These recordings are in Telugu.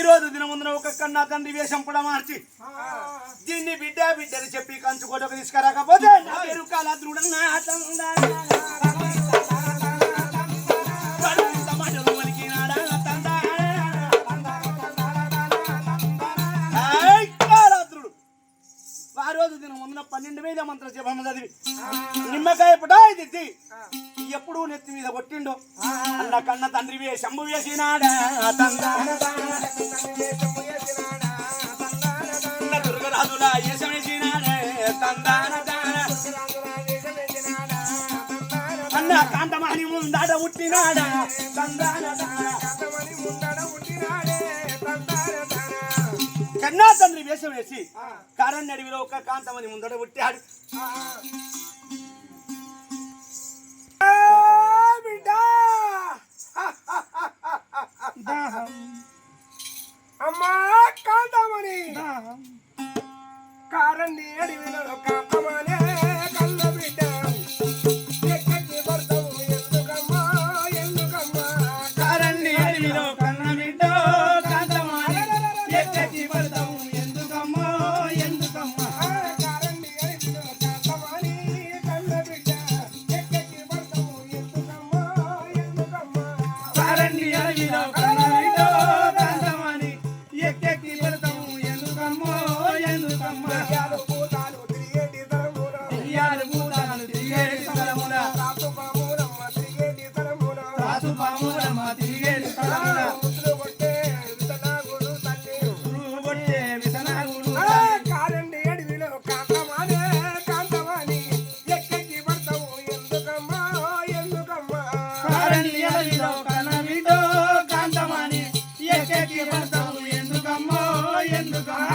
ఈ రోజు దినముందున ఒక కన్నా తండ్రి వేషం కూడా మార్చి. దీన్ని బిడ్డ బిడ్డని చెప్పి కంచుకోటకు తీసుకురాకపోతే నా పేరు కాల దృఢంగా ఆ రోజు దినం ముందున పన్నెండు వేల మంత్ర జపము చదివి నిమ్మకాయ పుటాయి తిట్టి. ఎప్పుడు నెత్తి మీద కొట్టిండో. అన్న కన్న తండ్రి వే శంభు వేసినాడా? దుర్గరాజుల ఏషం వేసినాడే. తందాన దాన అన్న కాంతమాని ముందాడ పుట్టినాడా తందాన దాన కన్నా తండ్రి వేషం వేసి కారణ్య అడవిలో ఒక కాంతమని ముందడ పుట్టాడు అమ్మా కాంతమణి కారణి అడవిలో కాంతమనే కన్న బిడ్డ. ఎక్కడికి పడతావు ఎందుకమ్మా ఎందుకమ్మా? కారణ్య అడవిలో కన్న బిడ్డో. కాంతమాని ఎక్కడికి పడతావు ఎందుకమ్మా కారణి ఎక్కడికి పడతావు ఎందుకమ్మో ఎందుకమ్మా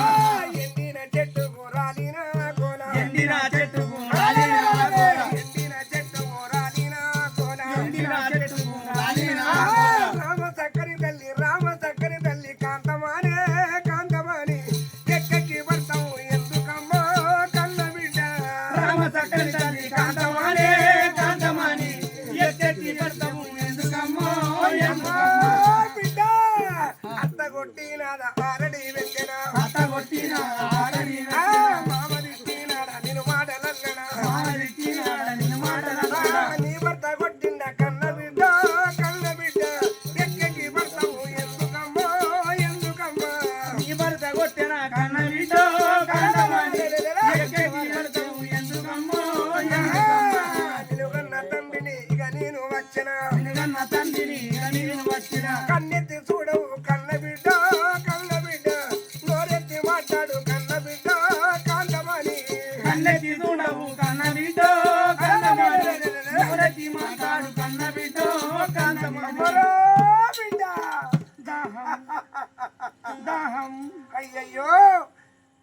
అయ్యయ్యో!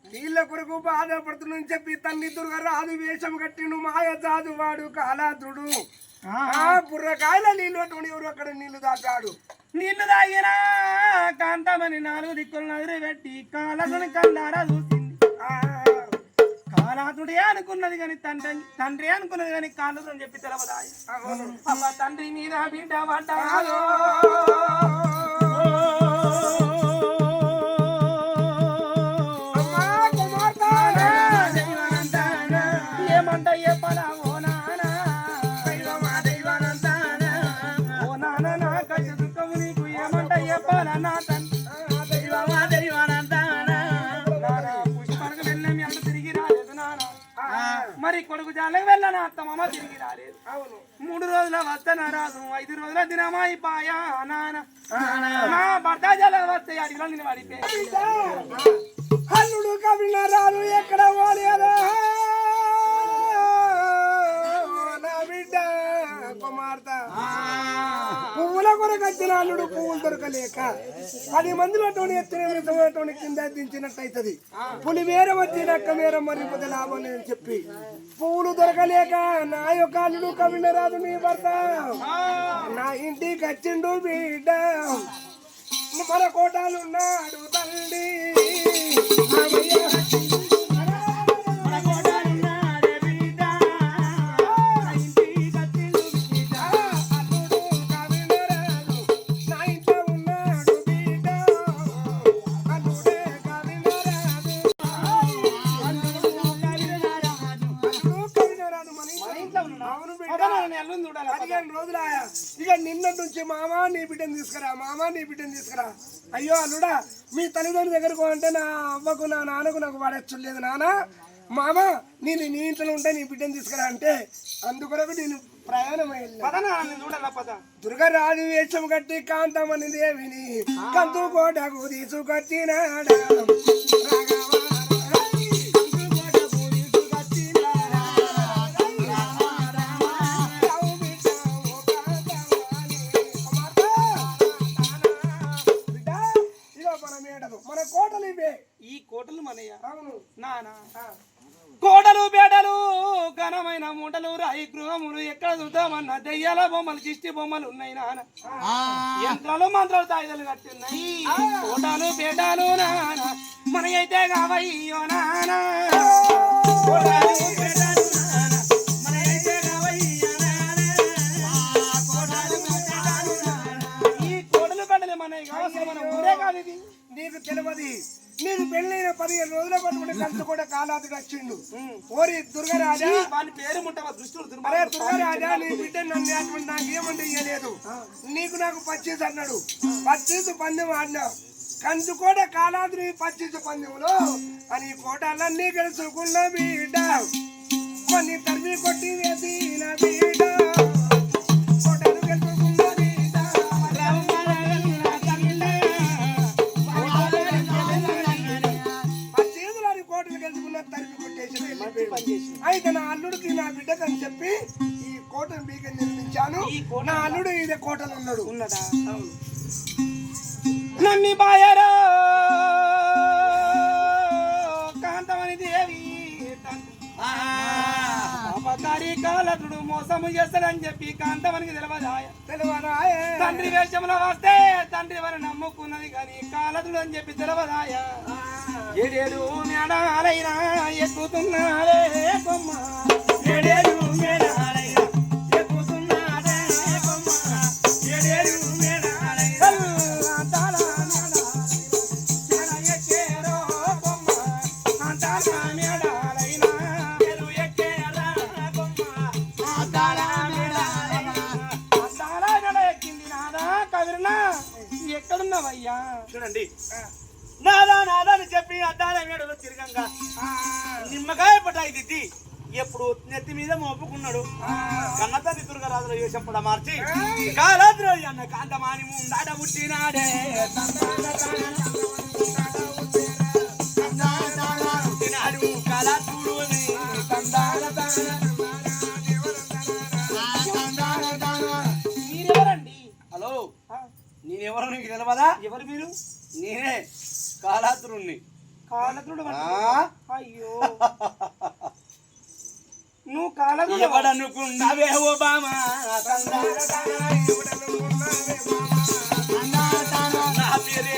నీళ్ళ కొరకు బాధపడుతున్నాను చెప్పి తల్లి దుర్గ రాదు వేషం కట్టిండు మాయ జాదు వాడు కాలాద్రుడు. ఆ. బుర్రకాయల నీళ్ళు ఎవరు అక్కడ నీళ్ళు దాటాడు నీళ్ళు తాగినా కాంతమని నాలుగు దిక్కులు నదిరి పెట్టి కాలసుని కళ్ళారా చూసింది. కాలాతుడే అనుకున్నది కానీ తండ్రి తండ్రి అనుకున్నది కానీ కాలసుని చెప్పి తెలవదాయి తండ్రి మీద బిడ్డ పడ్డాలో మరి కొడుకు జాలకు వెళ్ళన అత్తమ్మ తిరిగి రాలేదు. అవును. మూడు రోజుల వస్తన రాదు ఐదు రోజుల దినమైపాయా నాన్న నా భర్త జాలకు వస్తే అడిగిలో నేను పడితే కవిన రాదు ఎక్కడ పోలేదా బిడ్డ కుమార్తె. పువ్వుల కొరకు వచ్చిన అల్లుడు పువ్వులు దొరకలేక పది మందిలో తోని ఎత్తిన మితమైనటువంటి కింద దించినట్టయితది. పులి మేర వచ్చి నక్క మేర మరి పొద లాభం లేదని చెప్పి పువ్వులు దొరకలేక నా యొక్క అల్లుడు కవిన రాదు నీ భర్త నా ఇంటికి వచ్చిండు బిడ్డ. మన కోటాలున్నాడు తల్లి. ఇక నిన్న నుంచి మామ నీ బిడ్డను తీసుకురా మామ నీ బిడ్డను తీసుకురా. అయ్యో అల్లుడా మీ తల్లిదండ్రుల దగ్గరకు అంటే నా అవ్వకు నా నాన్నకు నాకు వాడచ్చు నాన్న మామ నేను నీ ఇంట్లో ఉంటే నీ బిడ్డను తీసుకురా అంటే అందుకొరకు నేను దుర్గరాజు వేషం కట్టి కాంతమని దేవిని కంతు కోటకు తీసుకొచ్చినాడా? ఈ కోటలు మనయ్య అవును. నానా. కోటలు బేటలు ఘనమైన మూటలు రాయి గృహములు ఎక్కడ చూద్దామన్న దెయ్యాల బొమ్మలు కిష్టి బొమ్మలు ఉన్నాయి నాన్న యంత్రాలు మంత్రాలు తాయిదలు కట్టున్నాయి. కోటలు బేటాలు నాన్న మన అయితే కావయ్యో నానా. మనయైతే కావయ్యో. కోటలు బెడలు కాదు ఇది. నీకు తెలియదు. నీకు పెళ్ళైన పదిహేను రోజుల పట్టుకుని కంచు కూడా కాలాదుడు వచ్చిండు. ఓరి దుర్గరాజా. వాని పేరు ముట్టవ? దృష్టిలో అరే. దుర్గరాజా నీ బిడ్డ నన్ను అటువంటి నాకు ఏమంటే ఇయ్యలేదు. నీకు నాకు పచ్చీస్ అన్నాడు. పచ్చీస్ పందెం ఆడినా. కంచు కూడా కాలాదుని పచ్చీస్ పందెంలో. అని కోటాలన్నీ గెలుచుకున్న బిడ్డ కొన్ని తరిమి కొట్టి వేసిన బిడ్డ అయితే నా అల్లుడికి నా బిడ్డకు అని చెప్పి ఈ కోటను బీగ నిర్మించాను. నా అల్లుడు ఇదే కోటలు ఉన్నాడు. ఉన్నదా? నమ్మి బాయరా కాంతమని దేవి కాలకుడు మోసము చేస్తాడని చెప్పి కాంతమనికి తెలియదాయ తెలియరాయే తండ్రి వేషంలో వస్తే తండ్రి వారు నమ్ముకున్నది కానీ కాలతుడు అని చెప్పి తెలియదాయ ఏడేడు మేడాలైనా ఎక్కుతున్నాడే కొమ్మ. ఏడేడు మేడాలైనా ఎక్కుతున్నాడే కొమ్మ. ఏడేడు ఎక్కడున్నావయ్యా? చూడండి. నాదా నాదా అని చెప్పి అద్దాల మేడలో తిరగంగా. నిమ్మకాయ పట్టాయి దిద్ది ఎప్పుడు నెత్తి మీద మోపుకున్నాడు. కన్నతల్లి దుర్గరాజుల వేషం మార్చి కాలాద్రోజు అన్న కాంతమాని ముందాట పుట్టినాడే. హలో. నేనెవరో నీకు తెలియదా ఎవరు మీరు? నేనే. కాలాత్రుణ్ణి కాలకుడు ఆ? అయ్యో. నువ్వు కాలకుడు ఎవడనుకున్నావే ఓబామా నా పేరే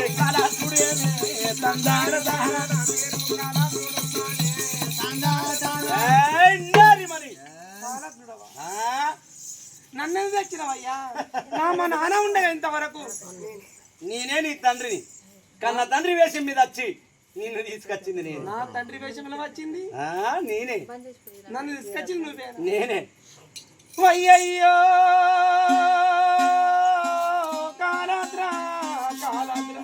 కాలకుడవా ఆ? నన్ను తెచ్చినవయ్యా? నా మా నాన్న ఉండగా ఇంతవరకు. నేనే నీ తండ్రిని. కన్న తండ్రి వేషం మీద వచ్చి నిన్ను తీసుకొచ్చింది నేను. నా తండ్రి వేషంలో వచ్చింది? ఆ, నేనే. నన్ను తీసుకొచ్చింది నువ్వే నేనే. అయ్యయ్యో కాలాద్రా కాలాద్రా.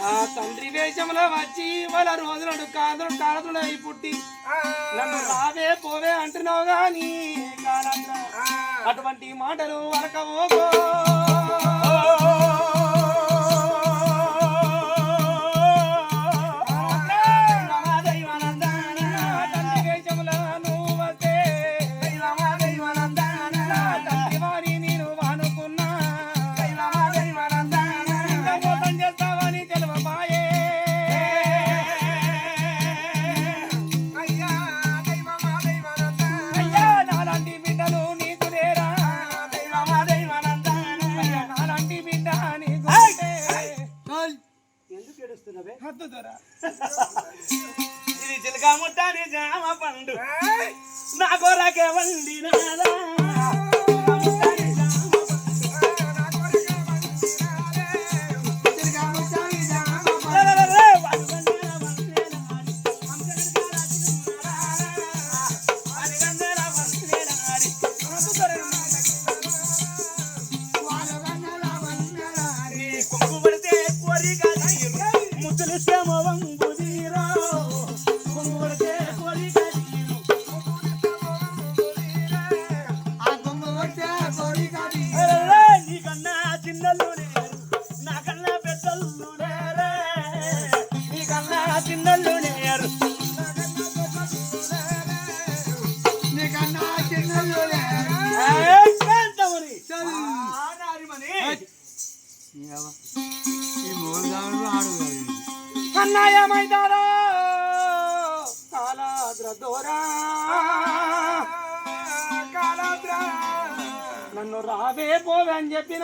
నా తండ్రి వేషంలో వచ్చి వాళ్ళ రోజులను కాదులు కాలతుడు అయి పుట్టి. నన్ను రావే పోవే అంటున్నావు గాని కాలాద్రా. అటువంటి మాటలు వరకవోకో. ఏడుస్తున్నావే ఇది చిలక ముట్టాని జామ పండు. నా కొరకే వండినారా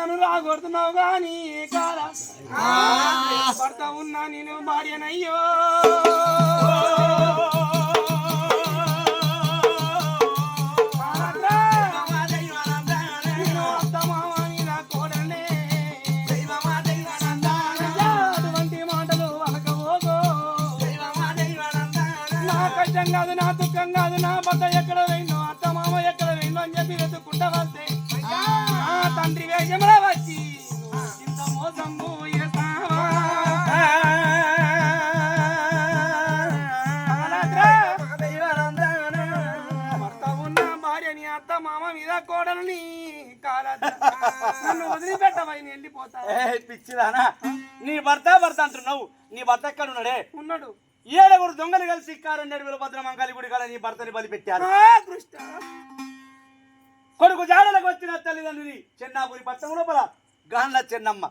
నన్ను రాగొడుతున్నావు గాని కాల భర్త ఉన్నా నేను భార్యనయ్యో. అత్త మామ మీద కోడల్ని. నన్ను వదిలిపెట్టవై నేను వెళ్ళిపోతా. పిచ్చిదానా నీ భర్త భర్త అంటున్నావు. నీ భర్త ఎక్కడ ఉన్నాడే. ఉన్నాడు ఏడుగురు దొంగలు కలిసి కారణ్యుడు వీరభద్ర మంగళి గుడి కాడ నీ భర్తని బలి పెట్టారు ఆ, కృష్ణ. కొడుకు జాడలకు వచ్చిన తల్లిదండ్రుని చెన్నాపురి పట్టణం లోపల గాండ్ల చెన్నమ్మ.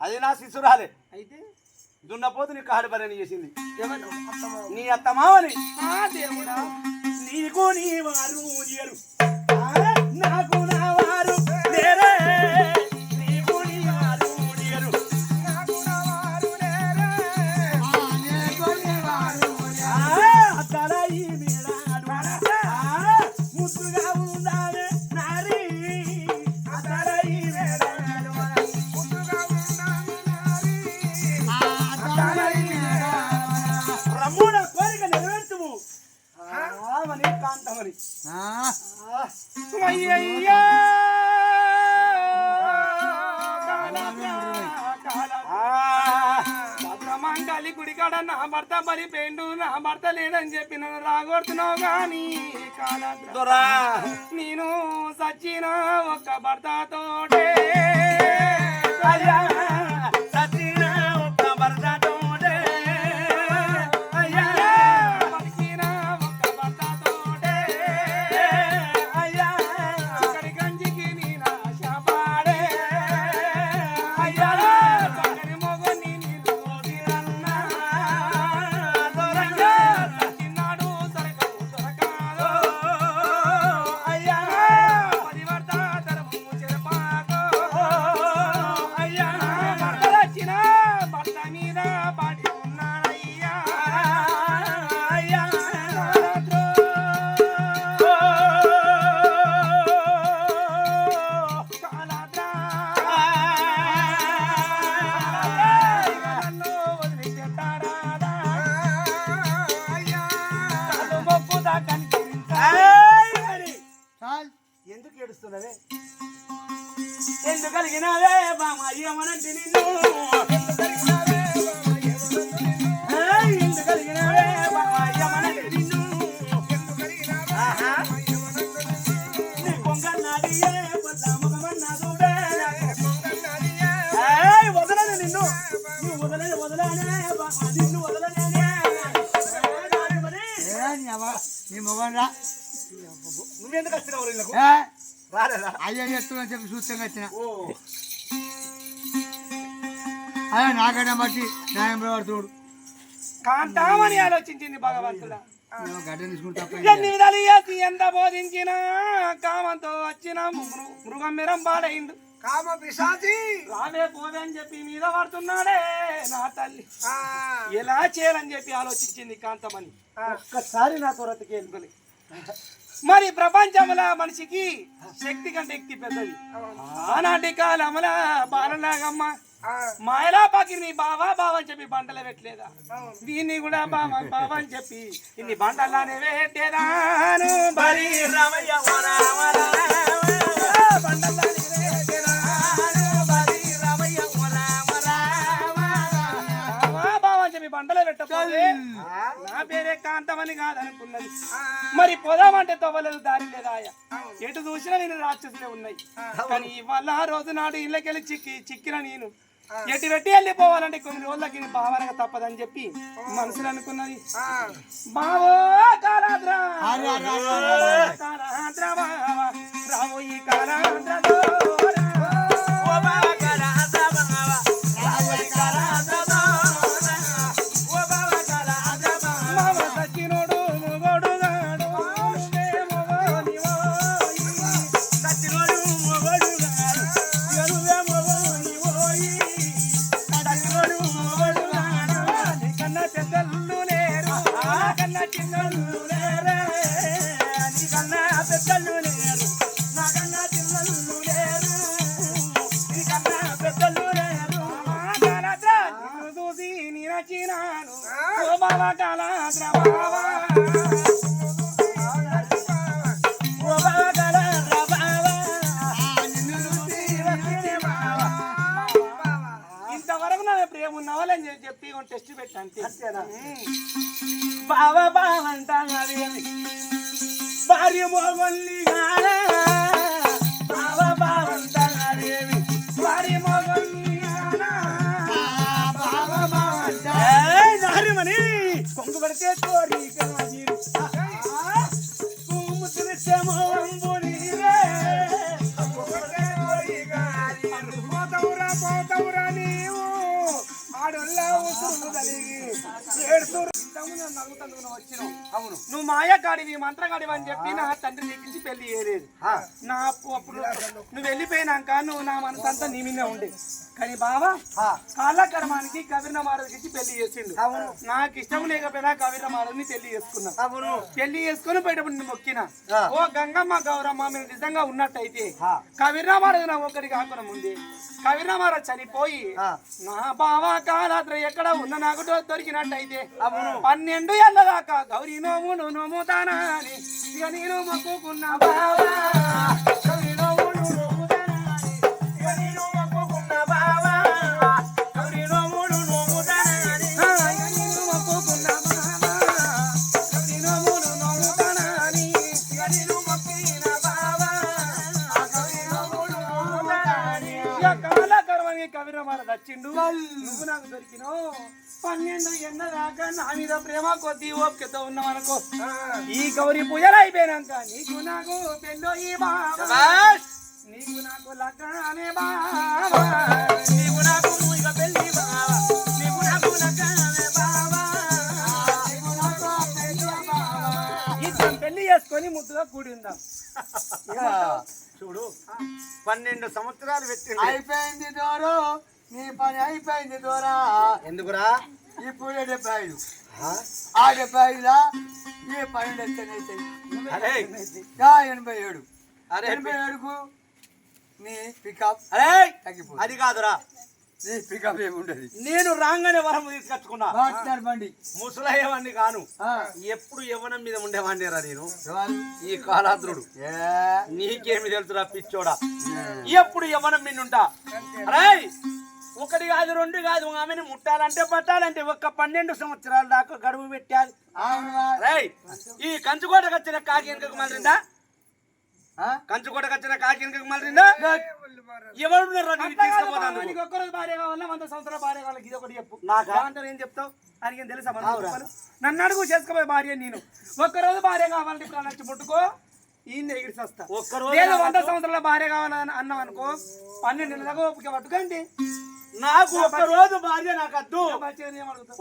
అది నా శిశురాలే. అయితే? దున్నపోతు నీ కాడు బలని చేసింది. నీ అత్త మావని ఆ దేవుడా. నీకు నీ వారు Not gonna. దొరా నేను సచ్చిన ఒక్క భర్తతోటే. అయ్యా నీ మొగం రా. నువ్వెందుకు వచ్చినావు ఇళ్ళకు? ఏ? రాలేదా? అయ్యా చెప్తున్నా చెప్పి చూస్తే వచ్చిన. ఓ. అదే నాకైనా బట్టి న్యాయం పడుతుడు కాంతామని ఆలోచించింది భగవంతుడా. ఎంత బోధించినా కామంతో వచ్చిన మృగం మెరం పాడైండు కామ పిశాచి. రావే పోవే అని చెప్పి మీద పడుతున్నాడే నా తల్లి. ఎలా చేయాలని చెప్పి ఆలోచించింది కాంతమని ఒక్కసారి నా తొరతకి వెళ్ళి మరి ప్రపంచంలో మనిషికి శక్తి కంటే ఎక్తి పెద్దది. ఆనాటి కాలంలో బాలనాగమ్మ మాయలా పాకిని బావా బావా అని చెప్పి బండలు పెట్టలేదా? దీన్ని కూడా బావా బావా అని చెప్పి ఇన్ని బండలానే పెట్టేదాను బరి రామయ్య రామ. బండలానే పెట్టకపోతే నా పేరే కాంతమని కాదనుకున్నది. మరి పోదామంటే తవ్వలేదు దారి లేదా ఎటు చూసినా నేను రాక్షసులే ఉన్నాయి. కానీ ఇవాళ రోజు నాడు ఇళ్ళకెళ్ళి చిక్కి చిక్కిన నేను. ఎటు పెట్టి వెళ్ళిపోవాలంటే కొన్ని రోజులకి ఇది భావనగా తప్పదని చెప్పి మనసులు అనుకున్నది. బావో కాలాద్రా కాలాద్రా బావా, రావో ఈ కాలాద్రలో వచ్చిన బావా. ఇంతవరకు నా ప్రేమ ఉన్నవాళ్ళని చెప్పి చెప్పి ఒక టెస్ట్ పెట్టాను బావా బావంటా అదేమి భార్య మోగొల్లి బావా బావంటా అదేమి భార్య మోగొల్లి పోతవురా పోతవురా నీవు. ఆడొల్ల ఉసురు తలిగి ఏడుతురు ఇంతకుముందు నన్ను నవ్వుతందుకు నువ్వు వచ్చినావు. నువ్వు మాయ కాడివి మంత్రగాడివి అని చెప్పి నా తండ్రి నీకించి పెళ్ళి చేయలేదు. నా అప్పు అప్పుడు నువ్వు వెళ్ళిపోయినాక నువ్వు నా మనసు అంతా నీ మీదే ఉండే. కానీ బావా కాలకర్మానికి కవిర మారదికి పెళ్ళి చేసిండు. నాకు ఇష్టం లేకపోయినా కవిర మారదిని పెళ్ళి చేసుకున్నా. పెళ్ళి చేసుకుని బయటప్పుడు నేను మొక్కిన. ఓ గంగమ్మ గౌరమ్మ మీరు నిజంగా ఉన్నట్టయితే కవిర మారది నా ఒక్కడి కాకుండా ముందే కవిర మార చనిపోయి నా బావా కాలాద్ర ఎక్కడ ఉన్న నాకు దొరికినట్టయితే పన్నెండు ఏళ్ళ దాకా గౌరీ నోమును నోముతానా అని ఇక నేను మొక్కుకున్నా బావా. దచ్చిండు నువ్వు నాకు దొరికినావు. పన్నెండు ఎన్న దాకా నా మీద ప్రేమ కొద్ది ఓపికతో ఉన్నామనుకో ఈ గౌరీ పూజలు అయిపోయినాక నీకు నాకు పెళ్ళో ఈ బాబా నీకు నాకు లగ్గానే బాబా నీకు నాకు ఇక పెళ్ళి బాబా నీకు నాకు లగ్గానే బాబా ఇద్దరం పెళ్ళి చేసుకొని ముద్దుగా కూడి ఉందాం చూడు పన్నెండు సంవత్సరాలు పెట్టింది. అయిపోయింది దూరు నీ పని అయిపోయింది దూరా. ఎందుకురా? ఇప్పుడు డెబ్బై ఐదు ఆ? డెబ్బై ఐదులా ఈ పన్నెండు ఎత్తనైతే అరే. ఎనభై ఏడు అరే. ఎనభై ఏడుకు నీ పికప్ అరే. తగ్గిపోతుంది. అది కాదురా. నీ పికప్ ఏముండదు? నేను రాగానే వరం తీసుకొచ్చుకున్నా. బండి. ముసలయ్యేవాడిని కాను. ఎప్పుడు యవ్వనం మీద ఉండేవాడిని రా నేను? ఈ కాలాద్రుడు ఏ, నీకేమి తెలుసురా పిచ్చోడా? ఎప్పుడు యవ్వనం మీద ఉంటా? అరే ఒకటి కాదు రెండు కాదు ఆమెను ముట్టాలంటే పట్టాలంటే ఒక్క పన్నెండు సంవత్సరాల దాకా గడువు పెట్టాలి. ఈ కంచుకోటకు వచ్చిన కాకి వెనుకకు మళ్ళిందా ఆ? కంచుకోటకు వచ్చిన కాకి వెనుకకు మళ్ళిందా ఎవరు ఒక్కరోజు భార్య కావాలన్నా వంద సంవత్సరాల భార్య కావాలి ఇది ఒకటి చెప్పు. నాకా? ఏం చెప్తావు? అని ఏం తెలుసా మన చెప్పాలి? నన్ను అడుగు చేసుకోబోయే భార్య నేను. ఒక్కరోజు భార్య కావాలంటే ఇప్పుడు నచ్చి ముట్టుకో ఈ ఎగిరి వస్తా ఒక్కరోజు వంద సంవత్సరాల భార్య కావాలని అన్నావు అనుకో పన్నెండు నెలల దాకా ఓపిక పట్టుకండి. నాకు ఒక్క రోజు భార్య నాకు అద్దు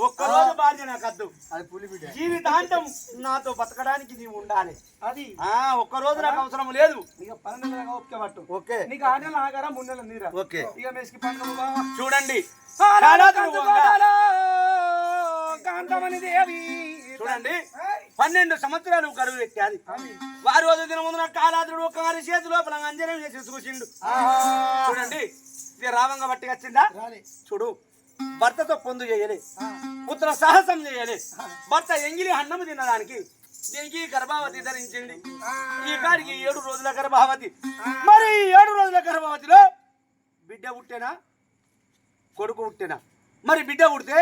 ఒక్క రోజు భార్య నాకు అద్దు అది పులి బిడ్డ. జీవితాంతం నాతో బతకడానికి నీవు ఉండాలి. అది. ఆ ఒక్క రోజు నాకు అవసరం లేదు. పన్నెండు ఓకే. నీకు నెలల ఆగారా నెలల నీరా? ఓకే. ఇక మేస్కి బావా చూడండి. కాంతమణి దేవి. చూడండి. పన్నెండు సంవత్సరాలు కరువు పెట్టాలి వారి రోజు దిన ముందున కాలాద్రుడు ఒక వారి చేతి లోపల అంజనం చేసి చూసిండు. చూడండి. రావంగా బట్టి వచ్చిందా? చూడు భర్తతో పొందు చేయలే. పుత్ర సాహసం చేయలే. భర్త ఎంగిలి అన్నము తినడానికి దీనికి గర్భావతి ధరించింది? ఈ కాడికి ఏడు రోజుల గర్భావతి. మరి ఈ ఏడు రోజుల గర్భావతిలో బిడ్డ పుట్టేనా? కొడుకు పుట్టేనా? మరి బిడ్డ పుడితే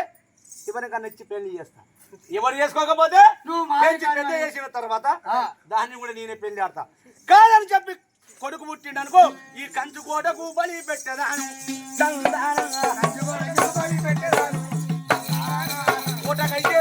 ఎవరికన్నా ఇచ్చి పెళ్ళి చేస్తా? ఎవరు చేసుకోకపోతే పెద్ద. చేసిన తర్వాత. దాన్ని కూడా నేనే పెళ్ళి ఆడతా. కాదని చెప్పి కొడుకు పుట్టిండనుకో ఈ కంచు కోటకు బలి పెట్టదాను. కోటకైతే